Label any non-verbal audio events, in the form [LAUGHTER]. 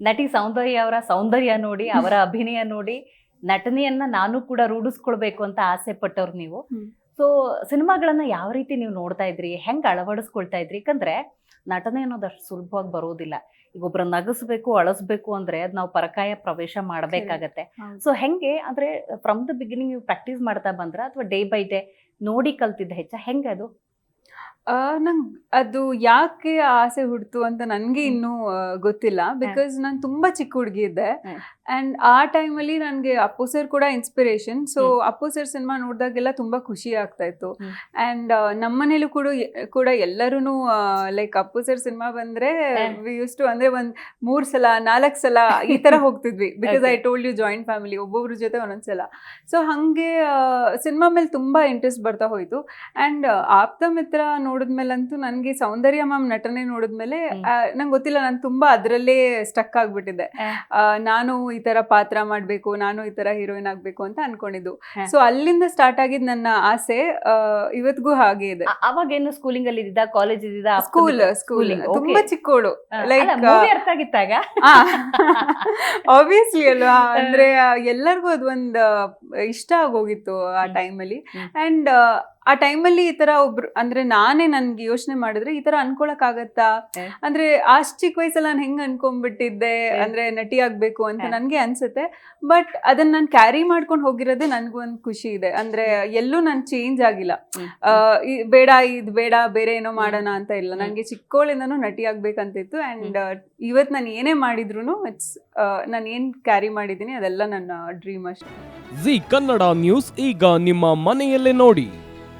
ನಟಿ ಸೌಂದರ್ಯ ಅವರ ಸೌಂದರ್ಯ ನೋಡಿ ಅವರ ಅಭಿನಯ ನೋಡಿ ನಟನೆಯನ್ನ ನಾನು ಕೂಡ ರೂಢಿಸ್ಕೊಳ್ಬೇಕು ಅಂತ ಆಸೆ ಪಟ್ಟವ್ರು ನೀವು. ಸೊ ಸಿನಿಮಾಗಳನ್ನ ಯಾವ ರೀತಿ ನೀವು ನೋಡ್ತಾ ಇದ್ರಿ? ಹೆಂಗ್ ಅಳವಡಿಸ್ಕೊಳ್ತಾ ಇದ್ರಿ? ಯಾಕಂದ್ರೆ ನಟನೆ ಅನ್ನೋದು ಅಷ್ಟು ಸುಲಭವಾಗಿ ಬರೋದಿಲ್ಲ. ಈಗ ಒಬ್ರ ನಗಿಸ್ಬೇಕು ಅಳಸ್ಬೇಕು ಅಂದ್ರೆ ಅದ್ ನಾವು ಪರಕಾಯ ಪ್ರವೇಶ ಮಾಡ್ಬೇಕಾಗತ್ತೆ. ಸೊ ಹೆಂಗೆ ಅಂದ್ರೆ ಫ್ರಮ್ ದ ಬಿಗಿನಿಂಗ್ ನೀವು ಪ್ರಾಕ್ಟೀಸ್ ಮಾಡ್ತಾ ಬಂದ್ರ ಅಥವಾ ಡೇ ಬೈ ಡೇ ನೋಡಿ ಕಲ್ತಿದ್ದ ಹೆಚ್ಚ ಹೆಂಗೆ ಅದು ನಂಗ್ ಅದು ಯಾಕೆ ಆ ಆಸೆ ಹುಡ್ತು ಅಂತ ನನಗೆ. ಇನ್ನೂ ಆ, ಗೊತ್ತಿಲ್ಲ ಬಿಕಾಸ್ ನಾನು ತುಂಬಾ ಚಿಕ್ಕ ಹುಡುಗಿ ಇದ್ದೆ ಹ್ಮ್. ಅಂಡ್ ಆ ಟೈಮಲ್ಲಿ ನನಗೆ ಅಪ್ಪು ಸರ್ ಕೂಡ inspiration so hmm. Appu sir cinema ನೋಡಿದಾಗೆಲ್ಲ ತುಂಬಾ ಖುಷಿ ಆಗ್ತಾ ಇತ್ತು ಹ್ಮ್. ಅಂಡ್ ನಮ್ಮನೇಲೂ ಕೂಡ ಕೂಡ ಎಲ್ಲರೂ ಲೈಕ್ ಅಪ್ಪು ಸರ್ ಸಿನಿಮಾ ಬಂದ್ರೆ ಹ್ಮ್. ವಿ ಯೂಸ್ ಟು ಅಂದ್ರೆ ಒಂದ್ ಮೂರ್ ಸಲ ನಾಲ್ಕು ಸಲ ಈ ತರ [LAUGHS] ಹೋಗ್ತಿದ್ವಿ because I. Told you joint family ಒಬ್ಬೊಬ್ರ ಜೊತೆ ಒಂದೊಂದ್ಸಲ ಸೊ ಹಂಗೆ ಸಿನಿಮಾ ಮೇಲೆ ತುಂಬಾ ಇಂಟ್ರೆಸ್ಟ್ ಬರ್ತಾ ಹೋಯ್ತು ಅಂಡ್ ಆಪ್ತ ಮಿತ್ರ ನೋಡಿದ್ಮೇಲಂತೂ ನನಗೆ ಸೌಂದರ್ಯ ಮ್ಯಾಮ್ ನಟನೆ ನೋಡಿದ್ಮೇಲೆ. ನಂಗೆ ಗೊತ್ತಿಲ್ಲ ನಾನು ತುಂಬಾ ಅದರಲ್ಲೇ ಸ್ಟಕ್ ಆಗ್ಬಿಟ್ಟಿದ್ದೆ. ನಾನು ಈ ತರ ಪಾತ್ರ ಮಾಡ್ಬೇಕು ನಾನು ಈ ತರ ಹೀರೋಯಿನ್ ಆಗ್ಬೇಕು ಅಂತ ಅನ್ಕೊಂಡಿದ್ದು. ಸೊ ಅಲ್ಲಿಂದ ಸ್ಟಾರ್ಟ್ ಆಗಿದ್ ನನ್ನ ಆಸೆ ಇವತ್ತಿಗೂ ಹಾಗೆ ಇದೆ. ಅವಾಗೇನು ಸ್ಕೂಲಿಂಗ್ ಅಲ್ಲಿ ಇದ್ದ ಕಾಲೇಜ್ ಇದ್ದ ಸ್ಕೂಲ್ ಸ್ಕೂಲ್ ತುಂಬಾ ಚಿಕ್ಕೋಳು. ಲೈಕ್ ಅರ್ಥ ಆಗಿತ್ತಾಗ ಆಬ್ವಿಯಸ್ಲಿ ಅಲ್ವಾ? ಅಂದ್ರೆ ಎಲ್ಲರಿಗೂ ಅದೊಂದ್ ಇಷ್ಟ ಆಗೋಗಿತ್ತು ಆ. ಟೈಮಲ್ಲಿ. ಅಂಡ್ ಆ ಟೈಮಲ್ಲಿ ಈ ತರ ಒಬ್ರು ಅಂದ್ರೆ ನಾನೇ ನನ್ಗೆ ಯೋಚನೆ ಮಾಡಿದ್ರೆ ಈ ತರ ಅನ್ಕೊಳಕ್ ಆಗತ್ತಾ ಅಂದ್ರೆ ಅಷ್ಟ್ ಚಿಕ್ಕ ವಯಸ್ಸಲ್ಲಿ ನಾನು ಹೆಂಗ್ ಅನ್ಕೊಂಡ್ಬಿಟ್ಟಿದ್ದೆ? ಅಂದ್ರೆ ನಟಿ ಆಗ್ಬೇಕು ಅಂತ. ನನ್ಗೆ ಅನ್ಸುತ್ತೆ. ಬಟ್ ಅದನ್ನ ನಾನು ಕ್ಯಾರಿ ಮಾಡ್ಕೊಂಡು ಹೋಗಿರೋದೇ ನನ್ಗೂ ಒಂದ್ ಖುಷಿ ಇದೆ. ಅಂದ್ರೆ ಎಲ್ಲೂ ನಾನು ಚೇಂಜ್ ಆಗಿಲ್ಲ. ಆ, ಈ- ಬೇಡ ಇದ್ ಬೇಡ ಬೇರೆ ಏನೋ ಮಾಡೋಣ ಅಂತ ಇಲ್ಲ. ನನ್ಗೆ ಚಿಕ್ಕವಳಿಂದನೂ ನಟಿ ಆಗ್ಬೇಕಂತಿತ್ತು ಅಂಡ್ ಇವತ್ ನಾನು ಏನೇ ಮಾಡಿದ್ರು ಇಟ್ಸ್ ನಾನು ಏನ್ ಕ್ಯಾರಿ ಮಾಡಿದ್ದೀನಿ ಅದೆಲ್ಲ ನನ್ನ ಡ್ರೀಮ್ ಅಷ್ಟೇ. ಜಿ ಕನ್ನಡ ನ್ಯೂಸ್ ಈಗ ನಿಮ್ಮ ಮನೆಯಲ್ಲೇ ನೋಡಿ.